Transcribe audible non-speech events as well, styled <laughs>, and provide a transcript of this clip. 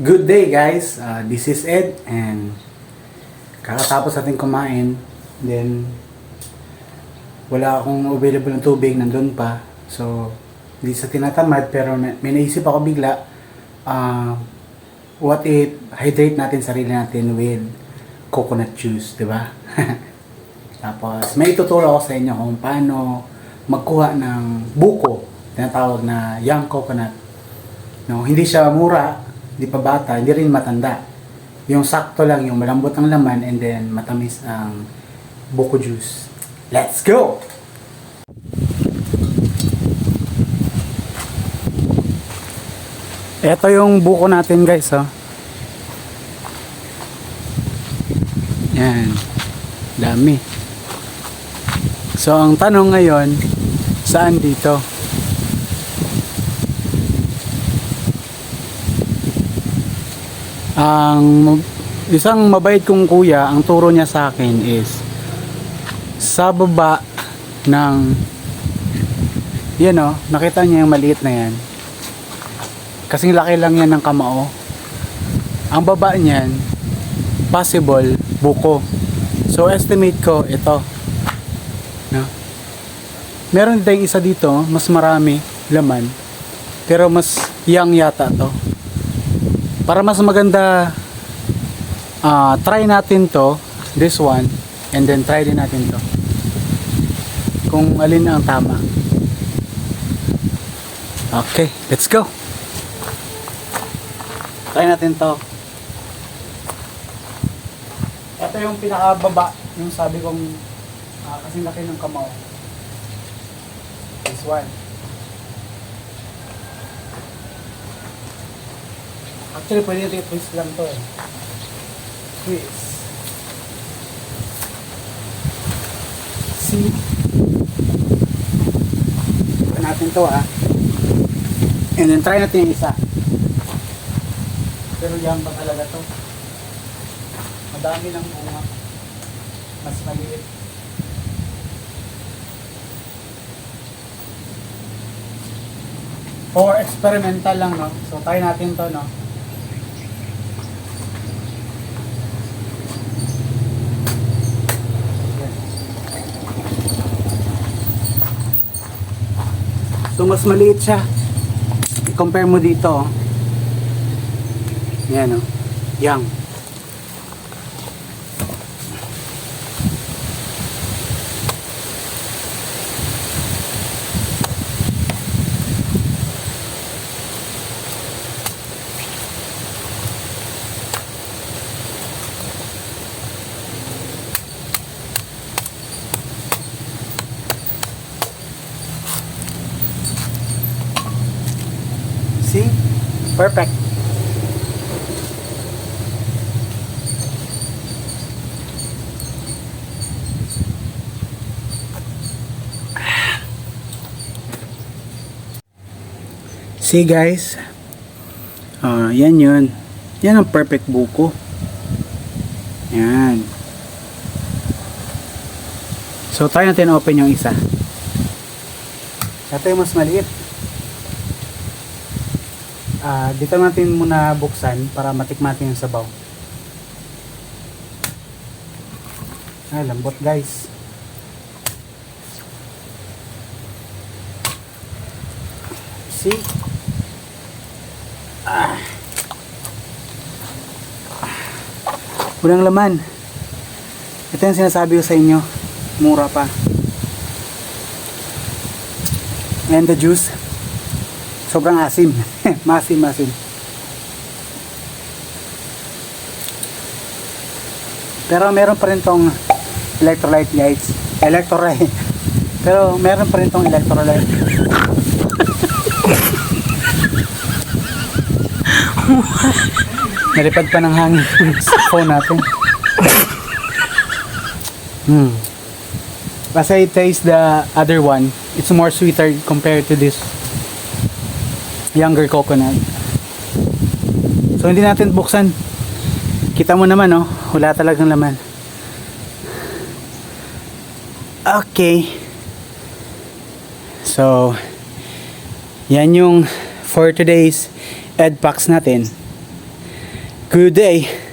Good day guys, uh, this is Ed and kakatapos natin kumain then wala akong available ng tubig, nandun pa. So hindi sa tinatamad pero may, naisip ako bigla uh, what if hydrate natin sarili natin with coconut juice, di ba? <laughs> Tapos may ituturo ako sa inyo kung paano magkuha ng buko, tinatawag na young coconut. No, hindi siya mura, hindi pa bata, hindi rin matanda. Yung sakto lang, yung malambot ang laman and then matamis ang buko juice. Let's go! Ito yung buko natin guys, oh. Yan. Dami. So, ang tanong ngayon, saan dito? Ang isang mabait kong kuya, ang turo niya sa akin is sa baba ng yan o, nakita niya yung maliit na yan. Kasing laki lang yan ng kamao. Ang baba niyan, possible, buko. So, estimate ko, ito. No? Meron din isa dito, mas marami laman. Pero mas young yata to para mas maganda ah try natin to this one and then try din natin to. Kung alin ang tama. Okay let's go. Try natin to. Ito yung pinakababa yung sabi kong uh, kasing laki ng kamao. This one Actually, pwede natin twist lang to eh. Twist. See? Try natin to ah. And then try natin yung isa. Pero yan ba talaga to? Madami lang bunga. Mas maliit. For experimental lang no. So try natin to no. So mas maliit siya. I-compare mo dito. oh. Yan oh. Yang. See? Perfect. See guys? Ah, yan yun. Yan ang perfect buko. Yan. So, try natin open yung isa. Ito yung mas maliit. Ah, dito natin muna buksan para matikman yung sabaw. Ay, lambot guys. See? Ah. Walang laman. Ito yung sinasabi ko sa inyo. Mura pa. And the juice. Sobrang asim. <laughs> masim, masim. Pero meron pa rin tong electrolyte guys. Electrolyte. <laughs> Pero meron pa rin tong electrolyte. <laughs> Nalipad pa ng hangin sa phone natin. hmm. As I taste the other one, it's more sweeter compared to this younger coconut. So hindi natin buksan. Kita mo naman oh, wala talagang laman. Okay. So yan yung for today's ed packs natin. Good day.